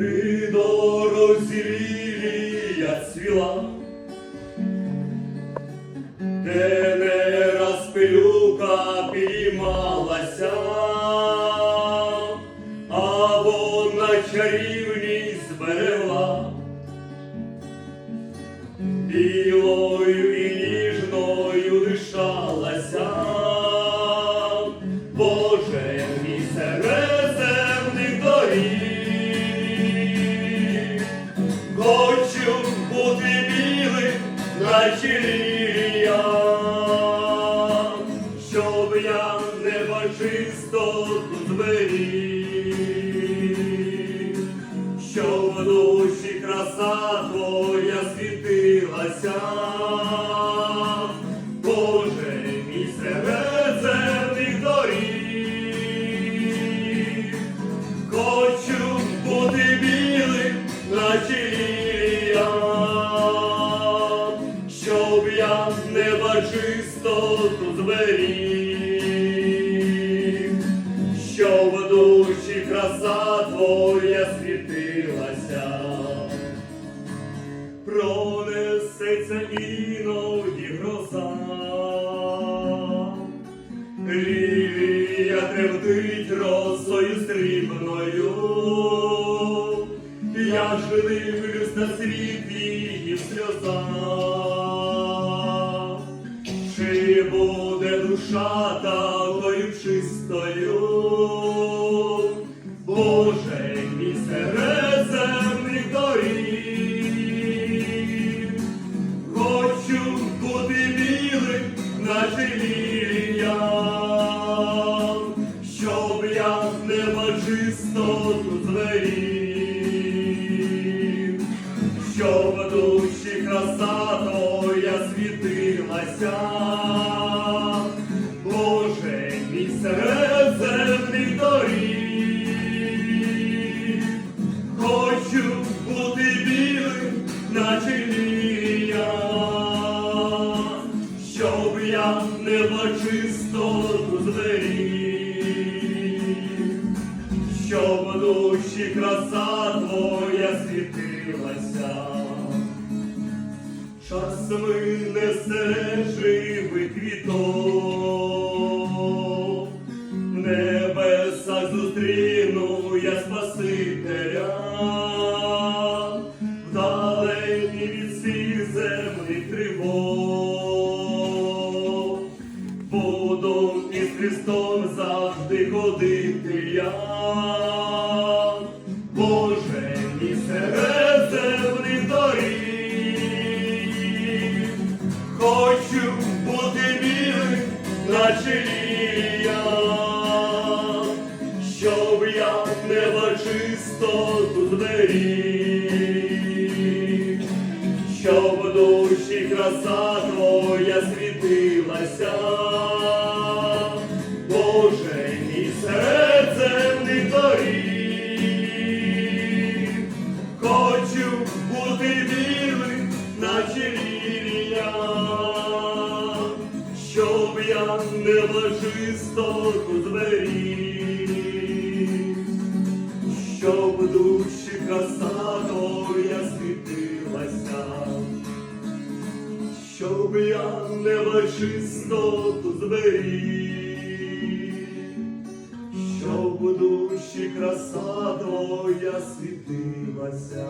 При дорозі лілія цвіла, де не раз пилюка піймалася, а вона чарівність зберегла. Білою і ніжною дишалася, бути білим, наче лілія, щоб я не бачисто двері, щоб в душі краса твоя світилася. Зберіг, щоб в душі краса твоя світилася. Пронесеться іноді гроза, Лілія тремтить росою срібною, я ж дивлюсь на світ її в сльозах. Душа такою чистою? Боже, мій середземних доріг, хочу бути білим, наче лілія, щоб я неба чистоту зверів, щоб душі краса твоя світилася. Середземних доріг, хочу бути білим, наче лілія, щоб я неба чистоту зверів, щоб в душі краса твоя світилася. Час мине живий квіток, Христом завжди ходити я. Боже, мій середземних доріг, хочу бути білим, наче лілія, щоб я неба чистоту зберіг, щоб душі краса твоя світилася. Мій середземних доріг, хочу бути білим, наче лілія, щоб я неба чистоту зберіг, щоб душі краса твоя світилася. Щоб я неба чистоту зберіг, краса твоя світилася.